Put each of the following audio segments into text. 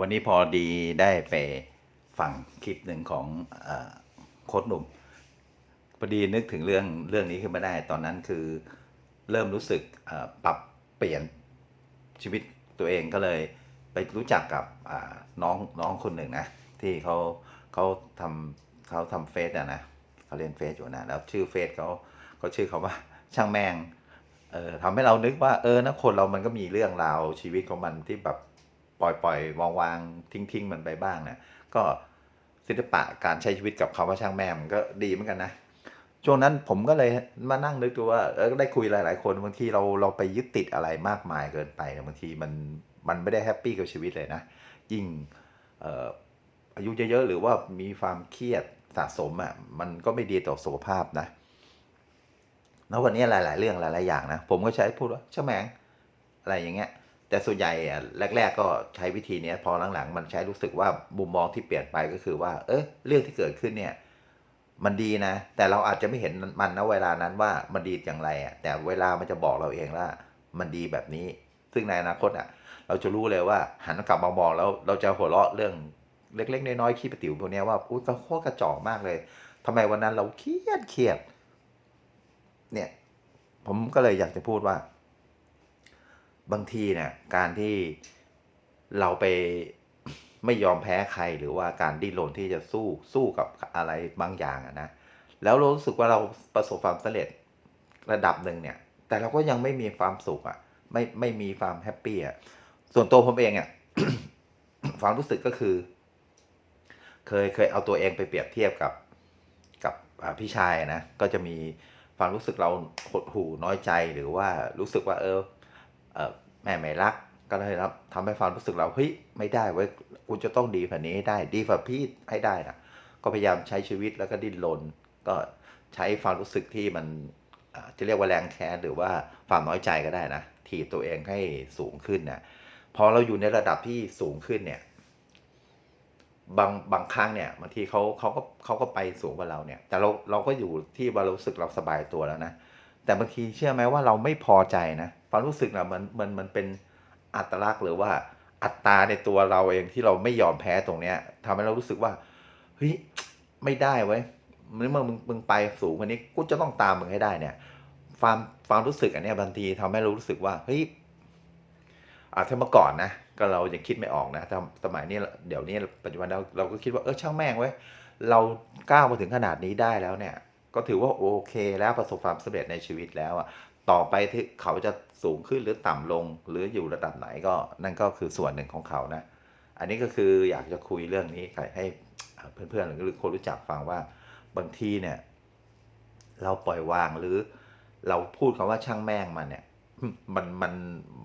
วันนี้พอดีได้ไปฟังคลิปหนึ่งของอโค้ดหนุ่มพอดีนึกถึงเรื่องเรื่องนี้ขึ้นมาได้ ตอนนั้นคือเริ่มรู้สึกปรับเปลี่ยนชีวิตตัวเองก็เลยไปรู้จักกับน้องน้องคนหนึ่งนะ ที่เขาเขาทำเขาทำเฟซอะนะเขาเรียนเฟซอยู่นะแล้วชื่อเฟซเขาเขาชื่อเขาว่าช่างแมงเออทำให้เรานึกว่าเออนะคนเรามันก็มีเรื่องราวชีวิตของมันที่แบบ ปล่อยปล่อยวางวางทิ้งทิ้งมันไปบ้างเนะก็ศิลปะการใช้ชีวิตกับคำว่าช่างแม่มันก็ดีเหมือนกันนะช่วงนั้นผมก็เลยมานั่งนึกดูว่าเออได้คุยหลาย ๆ คนบางทีเราเราไปยึดติดอะไรมากมายเกินไปบางทีมันมันไม่ได้แฮปปี้กับชีวิตเลยนะ ยิ่งอายุเยอะๆหรือว่ามีความเครียดสะสมอะมันก็ไม่ดีต่อสุขภาพนะแล้ววันนี้หลาย ๆ เรื่องหลาย ๆ อย่างนะ ผมก็ใช้พูดว่าช่างแมงอะไรอย่างเงี้ย แต่ส่วนใหญ่อะแรก ๆ ก็ใช้วิธีนี้พอหลังๆ มันใช้รู้สึกว่ามุมมองที่เปลี่ยนไปก็คือว่า เออเรื่องที่เกิดขึ้นเนี่ย มันดีนะ แต่เราอาจจะไม่เห็นมันนะเวลานั้นว่ามันดีอย่างไรอะแต่เวลามันจะบอกเราเองว่ามันดีแบบนี้ ซึ่งในอนาคตอะ เราจะรู้เลยว่าหันกลับมามองแล้วเราจะหัวเราะเรื่องเล็กๆน้อยๆขี้ประติ๋วพวกนี้ว่าอุ้ยก็โคตรกระจอกมากเลยทำไมวันนั้นเราเครียดเครียด เนี่ย ผมก็เลยอยากจะพูดว่า บางทีเนี่ยการที่เราไปไม่ยอมแพ้ใครหรือว่าการดิ้นรนที่จะสู้สู้กับอะไรบางอย่างนะแล้วเรารู้สึกว่าเราประสบความสำเร็จระดับหนึ่งเนี่ย แต่เราก็ยังไม่มีความสุขอะไม่ไม่มีความแฮปปี้อะส่วนตัวผมเองอะความรู้สึกก็คือ เคยเคยเอาตัวเองไปเปรียบเทียบกับกับพี่ชายนะก็จะมีความรู้สึกเราหดหู่น้อยใจหรือว่ารู้สึกว่าเออ แม่ไม่รัก ก็เลยรับทำให้ความรู้สึกเราเฮ้ยไม่ได้เว้ยกูจะต้องดีกว่านี้ให้ได้ดีกว่าพี่ให้ได้นะก็พยายามใช้ชีวิตแล้วก็ดิ้นรนก็ใช้ความรู้สึกที่มันจะเรียกว่าแรงแค้นหรือว่าความน้อยใจก็ได้นะถีบตัวเองให้สูงขึ้นนะพอเราอยู่ในระดับที่สูงขึ้นเนี่ย บางบางครั้งเนี่ยบางทีเขาเขาก็เขาก็ไปสูงกว่าเราเนี่ย แต่เราเราก็อยู่ที่ว่ารู้สึกเราสบายตัวแล้วนะ แต่บางทีเชื่อไหมว่าเราไม่พอใจนะความรู้สึกนะมันมันมันเป็นอัตลักษณ์หรือว่าอัตราในตัวเราเองที่เราไม่ยอมแพ้ตรงเนี้ยทำให้เรารู้สึกว่าเฮ้ยไม่ได้เว้ยเมื่อมึงมึงไปสูงว่านี้กูจะต้องตามมึงให้ได้เนี่ย ความความรู้สึกอันนี้บางทีทำให้เรารู้สึกว่าเฮ้ยอาถ้าเมื่อก่อนนะก็เรายังคิดไม่ออกนะแต่สมัยนี้เดี๋ยวนี้ปัจจุบันเราเราก็คิดว่าเออช่างแม่งไว้ เราก้าวมาถึงขนาดนี้ได้แล้วเนี่ย ก็ถือว่าโอเคแล้วประสบความสำเร็จในชีวิตแล้วอะต่อไปที่เขาจะสูงขึ้นหรือต่ำลง หรืออยู่ระดับไหนก็นั่นก็คือส่วนหนึ่งของเขานะ อันนี้ก็คืออยากจะคุยเรื่องนี้ให้เพื่อนๆหรือคนรู้จักฟังว่าบางทีเนี่ย เราปล่อยวางหรือเราพูดคำว่าช่างแม่งมันเนี่ย มันมัน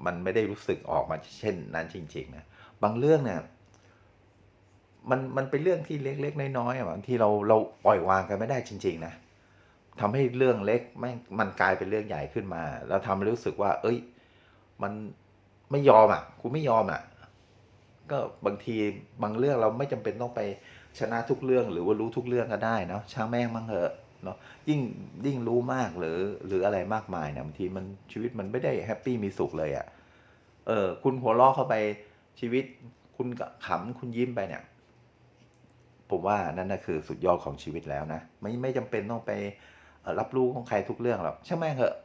มันไม่ได้รู้สึกออกมาเช่นนั้นจริง ๆ นะบางเรื่องเนี่ยมันมันเป็นเรื่องที่เล็กๆน้อยๆบางทีเราเราปล่อยวางกันไม่ได้จริง ๆ นะ ทำให้เรื่องเล็กแม่งมันกลายเป็นเรื่องใหญ่ขึ้นมา แล้วทำให้รู้สึกว่า เอ้ย มันไม่ยอมอะกูไม่ยอมอะ ก็บางทีบางเรื่องเราไม่จำเป็นต้องไปชนะทุกเรื่องหรือว่ารู้ทุกเรื่องก็ได้เนาะช่างแม่งมั่งเหอะเนาะยิ่งยิ่งรู้มากหรือหรืออะไรมากมายเนี่ยบางทีมันชีวิตมันไม่ได้แฮปปี้มีสุขเลยอะ่ะเออ คุณหัวเราะเข้าไปชีวิต คุณขำคุณยิ้มไปเนี่ย ผมว่านั่นน่ะคือสุดยอดของชีวิตแล้วนะ ไม่ไม่จำเป็นต้องไป รับรู้ของใครทุกเรื่องหรอกช่างแม่งเหอะ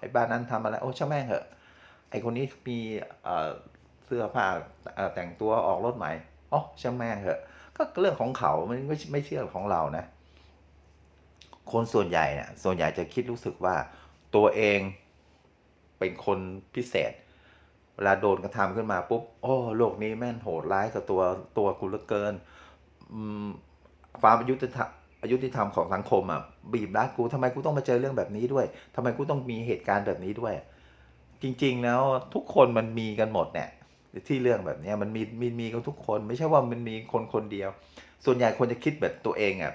ไอ้บ้านนั้นทำอะไรโอ้ช่างแม่งเหอะ ไอ้คนนี้มีเสื้อผ้าแต่งตัวออกรถใหม่อ๋อช่างแม่งเหอะ ก็เรื่องของเขามันไม่ไม่เชื่อของเรานะ คนส่วนใหญ่เนี่ยส่วนใหญ่จะคิดรู้สึกว่าตัวเองเป็นคนพิเศษ เวลาโดนกระทำขึ้นมาปุ๊บโอ้โลกนี้แม่นโหดร้ายกับตัวตัวกูเหลือเกินความอายุติธรรม อายุติธรรมของสังคมอะบีบรัดกูทำไมกูต้องมาเจอเรื่องแบบนี้ด้วยทำไมกูต้องมีเหตุการณ์แบบนี้ด้วย จริง ๆ แล้วทุกคนมันมีกันหมดเนี่ยที่เรื่องแบบนี้มันมีมีมีกันทุกคน ไม่ใช่ว่ามันมีคนคนเดียว ส่วนใหญ่คนจะคิดแบบตัวเองอะ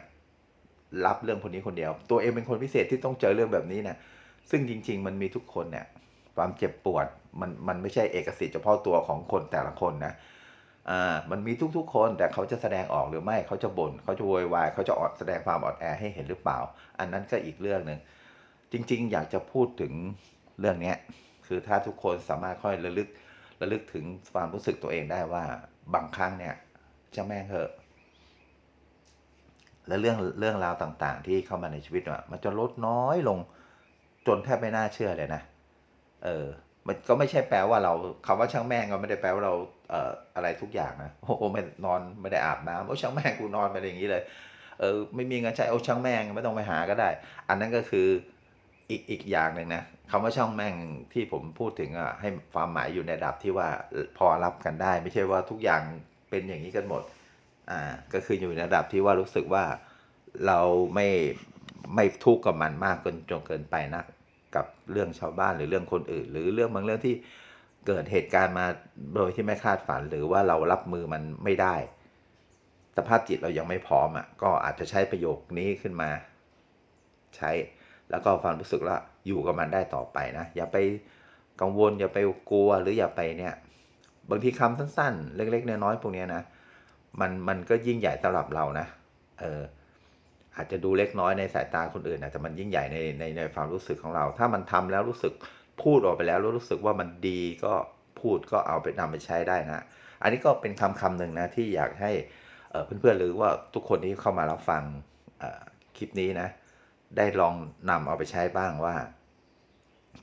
รับเรื่องคนนี้คนเดียว ตัวเองเป็นคนพิเศษที่ต้องเจอเรื่องแบบนี้นะซึ่งจริง ๆ มันมีทุกคนเนี่ยความเจ็บปวดมันมันไม่ใช่เอกสิทธิ์เฉพาะตัวของคนแต่ละคนนะ อ่ามันมีทุกๆ คนแต่เขาจะแสดงออกหรือไม่เขาจะบน่นเขาจะโวยวายเขาจะอดแสดงความอ่อนแอให้เห็นหรือเปล่า อันนั้นก็อีกเรื่องหนึ่งจริง ๆ อยากจะพูดถึงเรื่องนี้คือถ้าทุกคนสามารถค่อยระลึกระลึกถึงความรู้สึกตัวเองได้ว่าบางครั้งเนี่ยช่าแม่งเถอะ แล้วเรื่องเรื่องราวต่างๆ ที่เข้ามาในชีวิตมันจะลดน้อยลงจนแทบไม่น่าเชื่อเลยนะ เออ มันก็ไม่ใช่แปลว่าเราคำว่าช่างแม่งก็ไม่ได้แปลว่าเราเอ่ออะไรทุกอย่างนะโอ้โหไม่นอนไม่ได้อาบน้ำโอ้ช่างแม่งกูนอนไปอย่างนี้เลยเออไม่มีเงินใช้โอ้ช่างแม่งไม่ต้องไปหาก็ได้ อันนั้นก็คืออีกอีกอย่างหนึ่งนะคำว่าช่างแม่งที่ผมพูดถึงอะให้ความหมายอยู่ในระดับที่ว่าพอรับกันได้ ไม่ใช่ว่าทุกอย่างเป็นอย่างนี้กันหมดอ่าก็คืออยู่ในระดับที่ว่ารู้สึกว่าเราไม่ไม่ทุกข์กับมันมากเกินจนเกินไปนะ กับเรื่องชาวบ้านหรือเรื่องคนอื่น หรือเรื่องบางเรื่องที่เกิดเหตุการณ์มาโดยที่ไม่คาดฝัน หรือว่าเรารับมือมันไม่ได้ สภาพจิตเรายังไม่พร้อมอะก็อาจจะใช้ประโยคนี้ขึ้นมา ใช้ แล้วก็ความรู้สึกว่าอยู่กับมันได้ต่อไปนะอย่าไปกังวลอย่าไปกลัวหรืออย่าไปเนี่ย บางทีคำสั้นๆ เล็กๆน้อยๆพวกนี้นะมันมันก็ยิ่งใหญ่สำหรับเรานะเออ อาจจะดูเล็กน้อยในสายตาคนอื่นนะแต่มันยิ่งใหญ่ในในในความรู้สึกของเรา ถ้ามันทำแล้วรู้สึกพูดออกไปแล้วรู้สึกว่ามันดีก็พูดก็เอาไปนำไปใช้ได้นะ อันนี้ก็เป็นคำคำหนึ่งนะที่อยากให้เอ่อเพื่อนๆหรือว่าทุกคนที่เข้ามารับฟังคลิปนี้นะ ได้ลองนำเอาไปใช้บ้างว่า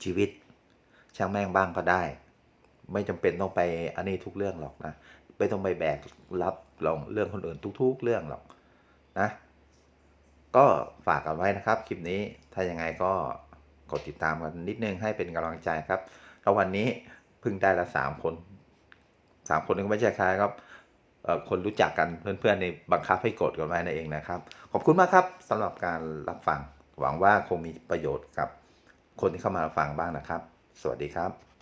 ชีวิตช่างแม่งบ้างก็ได้ ไม่จำเป็นต้องไปอันนี้ทุกเรื่องหรอกนะไม่ต้องไปแบกรับลองเรื่องคนอื่นทุก ๆ เรื่องหรอกนะ ก็ฝากกันไว้นะครับ คลิปนี้ถ้ายังไงก็กดติดตามกันนิดนึงให้เป็นกำลังใจครับ แล้ววันนี้เพิ่งได้ละสามคนสามคนนึงไม่ใช่ใครครับคนรู้จักกันเพื่อนๆในบังคับให้กดกันไว้นั่นเองนะครับ ขอบคุณมากครับสำหรับการรับฟัง หวังว่าคงมีประโยชน์กับคนที่เข้ามาฟังบ้างนะครับ สวัสดีครับ